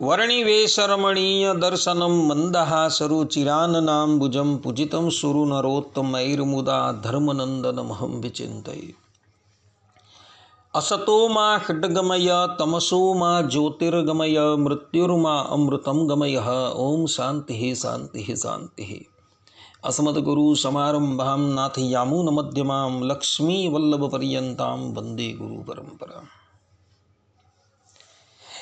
વર્ણિવેશરમણીય દર્શનમ મંદહાસરુચિરાનનાંબુજં પૂજિतं સુરુનરોત્તમૈર્મુદા ધર્મનંદનમહં વિચિંતયે અસતો માં ખડગમય તમસો માં જ્યોતિર્ગમય મૃત્યુર્મા અમૃતમ ગમય ઓમ શાંતિ શાંતિ શાંતિ અસમદગુરુ સમારંભાં નાથ યામૂન મધ્યમામ લક્ષ્મી વલ્લભ પર્યંતામ વંદે ગુરુ પરંપરા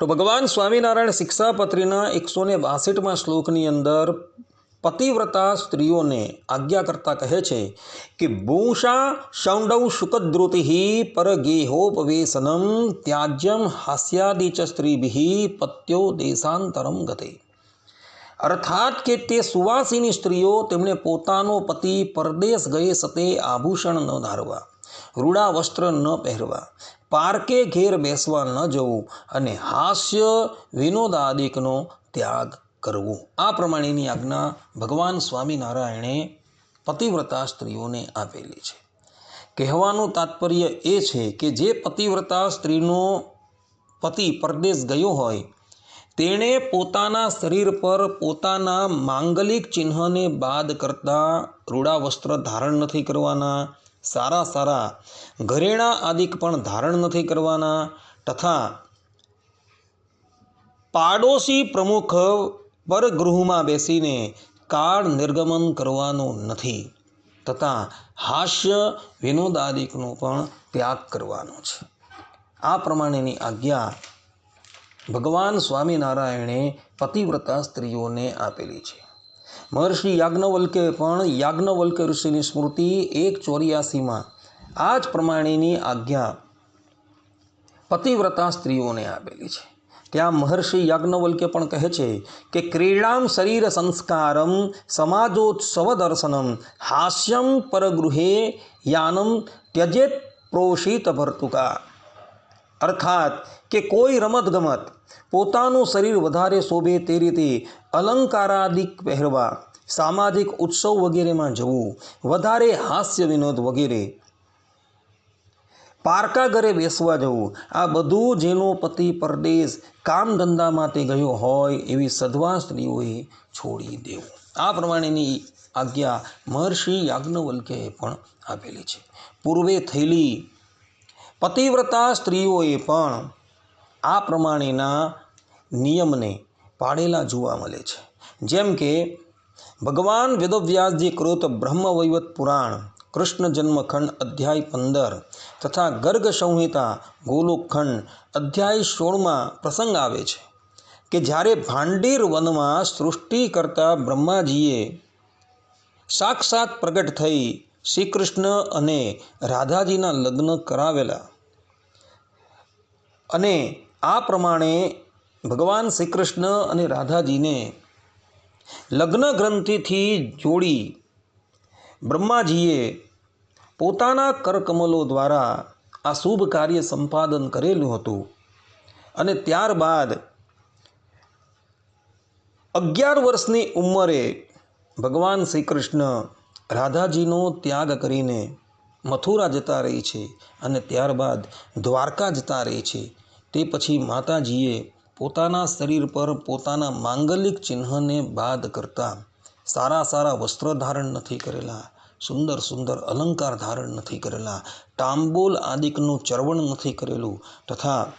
તો ભગવાન સ્વામિનારાયણ શિક્ષાપત્રીના એકસો ને બાસઠમાં શ્લોકની અંદર પતિવ્રતા સ્ત્રીઓને આજ્ઞા કરતા કહે છે કે, ભૂષા શૌંડૌ શુકદ્રુતિ પરગેહોપવેસનમ ત્યાજ્યમ હાસ્યાદિચ સ્ત્રીભિ પત્યો દેશાંતરમ ગતે. અર્થાત કે તે સુવાસીની સ્ત્રીઓ તેમણે પોતાનો પતિ પરદેશ ગયે સતે આભૂષણ ન ધારવા રૂડા વસ્ત્ર ન પહેરવા પારકે ઘેર બેસવા ન જવું અને હાસ્ય વિનોદાદિકનો ત્યાગ કરવું. આ પ્રમાણેની આજ્ઞા ભગવાન સ્વામિનારાયણે પતિવ્રતા સ્ત્રીઓને આપેલી છે. કહેવાનું તાત્પર્ય એ છે કે જે પતિવ્રતા સ્ત્રીનો પતિ પરદેશ ગયો હોય, તેણે પોતાના શરીર પર પોતાના માંગલિક ચિહ્નને બાદ કરતાં રૂડા વસ્ત્ર ધારણ નથી કરવાના સારા સારા ઘરેણા આદિક પણ ધારણ નથી કરવાના તથા પાડોશી પ્રમુખ પરગૃહમાં બેસીને કાળ નિર્ગમન કરવાનું નથી તથા હાસ્ય વિનોદાદિકનો પણ ત્યાગ કરવાનો છે. આ પ્રમાણેની આજ્ઞા ભગવાન સ્વામિનારાયણે પતિવ્રતા સ્ત્રીઓને આપેલી છે. મહર્ષિ યાજ્ઞવલ્કે પણ યાજ્ઞવલ્ક ઋષિની સ્મૃતિ એક ચોર્યાસીમાં આ જ પ્રમાણેની આજ્ઞા પતિવ્રતા સ્ત્રીઓને આપેલી છે. ત્યાં મહર્ષિ યાજ્ઞવલ્કે પણ કહે છે કે ક્રીડામ શરીર સંસ્કારમ સમાજોત્સવ દર્શનમ હાસ્યમ પરગૃહે યાનમ ત્યજેત પ્રોષિત ભર્તુકા. અર્થાત કે કોઈ રમતગમત પોતાનું શરીર વધારે શોભે તે રીતે અલંકારાદિક પહેરવા, સામાજિક ઉત્સવ વગેરેમાં જવું, વધારે હાસ્ય વિનોદ વગેરે. પારકા ઘરે બેસવા જવું, આ બધું જેનો પતિ પરદેશ કામ ધંધા માટે ગયો હોય એવી સધવા સ્ત્રીઓએ છોડી દેવું. આ પ્રમાણેની આજ્ઞા મહર્ષિ યાજ્ઞવલ્કે પણ આપેલી છે. પૂર્વે થયેલી પતિવ્રતા સ્ત્રીઓએ પણ આ પ્રમાણેના નિયમને પાડેલા જોવા મળે છે. જેમ કે, ભગવાન વેદવ્યાસજી કૃત બ્રહ્મવૈવત પુરાણ, કૃષ્ણ જન્મખંડ અધ્યાય પંદર તથા ગર્ગ સંહિતા ગોલોકખંડ અધ્યાય સોળમાં પ્રસંગ આવે છે કે જ્યારે ભાંડીર વનમાં સૃષ્ટિ કરતા બ્રહ્માજીએ સાક્ષાત પ્રગટ થઈ શ્રી કૃષ્ણ અને રાધાજીના લગ્ન કરાવેલા. અને આ પ્રમાણે ભગવાન શ્રી કૃષ્ણ અને રાધાજીને લગ્ન ગ્રંથિથી જોડી બ્રહ્માજીએ પોતાના કરકમલો દ્વારા આ શુભ કાર્ય સંપાદન કરેલું હતું. અને ત્યારબાદ અગિયાર વર્ષની ઉંમરે ભગવાન શ્રી કૃષ્ણ રાધાજીનો ત્યાગ કરીને મથુરા જતા રહી છે અને ત્યારબાદ દ્વારકા જતા રહી છે. તે પછી માતાજીએ પોતાના શરીર પર પોતાના માંગલિક ચિહ્નને બાદ કરતાં સારા સારા વસ્ત્ર ધારણ નથી કરેલા, સુંદર સુંદર અલંકાર ધારણ નથી કરેલા, તાંબોલ આદિકનું ચરવણ નથી કરેલું તથા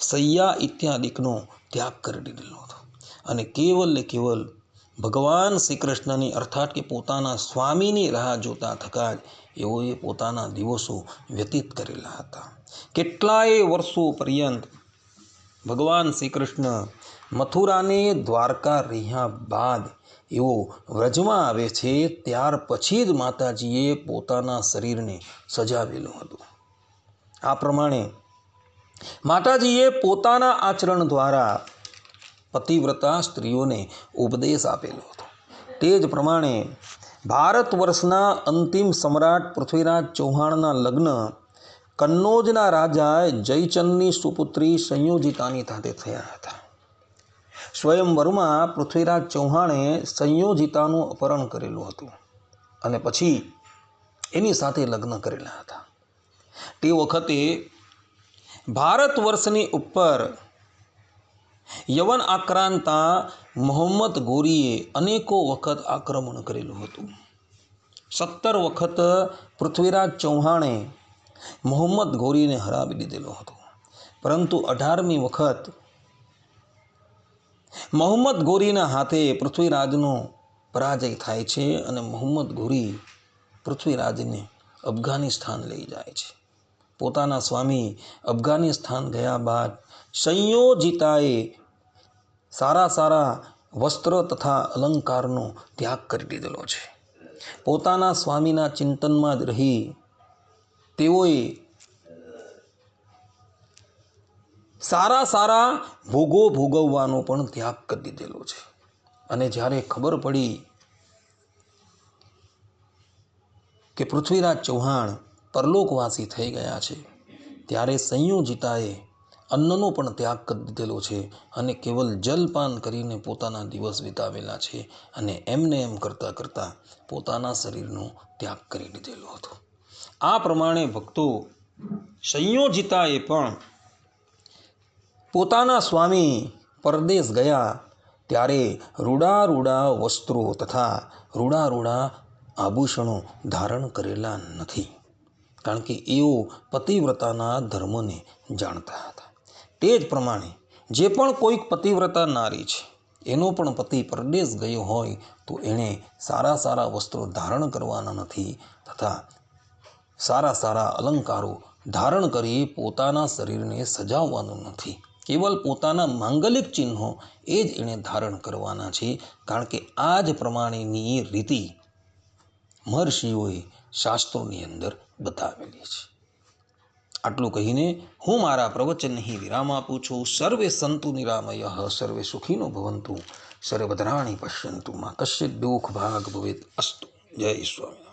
સૈયા ઇત્યાદિકનો ત્યાગ કરી દીધેલો હતો. અને કેવલ ને કેવલ ભગવાન શ્રી કૃષ્ણની અર્થાત કે પોતાના સ્વામીની રાહ જોતા થકા જ એઓએ પોતાના દિવસો વ્યતીત કરેલા હતા. કેટલાય વર્ષો પર્યંત ભગવાન શ્રી કૃષ્ણ મથુરાને દ્વારકા રહ્યા બાદ એવો વ્રજમાં આવે છે, ત્યાર પછી જ માતાજીએ પોતાના શરીરને સજાવેલું હતું. આ પ્રમાણે માતાજીએ પોતાના આચરણ દ્વારા પતિવ્રતા સ્ત્રીઓને ઉપદેશ આપેલો હતો. તે જ પ્રમાણે ભારત વર્ષના અંતિમ સમ્રાટ પૃથ્વીરાજ ચૌહાણના લગ્ન કન્નોજના રાજા જયચંદની સુપુત્રી સંયોજિતાની સાથે થયા હતા. સ્વયંવરમાં પૃથ્વીરાજ ચૌહાણે સંયોજિતાનું અપહરણ કરેલું હતું અને પછી એની સાથે લગ્ન કરેલા હતા. તે વખતે ભારત વર્ષની ઉપર યવન આક્રાંતા મોહમ્મદ ગોરીએ અનેકો વખત આક્રમણ કરેલું હતું. સત્તર વખત પૃથ્વીરાજ ચૌહાણે મોહમ્મદ ગોરીને હરાવી દીધેલો હતો. પરંતુ અઢારમી વખત મોહમ્મદ ગોરીના હાથે પૃથ્વીરાજનો પરાજય થાય છે અને મોહમ્મદ ગોરી પૃથ્વીરાજને અફઘાનિસ્તાન લઈ જાય છે. પોતાના સ્વામી અફઘાનિસ્તાન ગયા બાદ સંયોજિતાએ સારા સારા વસ્ત્ર તથા અલંકારનો ત્યાગ કરી દીધેલો છે. પોતાના સ્વામીના ચિંતનમાં જ રહી તેઓએ સારા સારા ભોગો ભોગવવાનો પણ ત્યાગ કરી દીધેલો છે. અને જ્યારે ખબર પડી કે પૃથ્વીરાજ ચૌહાણ પરલોકવાસી થઈ ગયા છે, ત્યારે સંયોજિતાએ અન્નનો પણ ત્યાગ કરી દીધેલો છે અને કેવલ જલપાન કરીને પોતાના દિવસ વિતાવેલા છે અને એમને એમ કરતાં કરતાં પોતાના શરીરનો ત્યાગ કરી દીધેલો હતો. આ પ્રમાણે ભક્તો સંયોજિતાએ પણ પોતાના સ્વામી પરદેશ ગયા ત્યારે રૂડા રૂડા વસ્ત્રો તથા રૂડા રૂડા આભૂષણો ધારણ કરેલા નથી. કારણ કે એઓ પતિવ્રતાના ધર્મને જાણતા હતા. તે જ પ્રમાણે જે પણ કોઈક પતિવ્રતા નારી છે, એનો પણ પતિ પરદેશ ગયો હોય તો એણે સારા સારા વસ્ત્રો ધારણ કરવાના નથી તથા સારા સારા અલંકારો ધારણ કરી પોતાના શરીરને સજાવવાનું નથી. કેવલ પોતાના માંગલિક ચિહ્નો એ જ એણે ધારણ કરવાના છે, કારણ કે આ જ પ્રમાણેની રીતિ મહર્ષિઓએ શાસ્ત્રોની અંદર બતાવેલી છે. આટલું કહીને હું મારા પ્રવચન અહીં વિરામ આપું છું. સર્વે સંતુ નિરામય, સર્વે સુખીનો ભવંતુ સર્વદ્રાણી પશ્યંતુ. માં કશ્ય દુઃખ ભાગ ભવેત અસ્તુ. જય સ્વામી.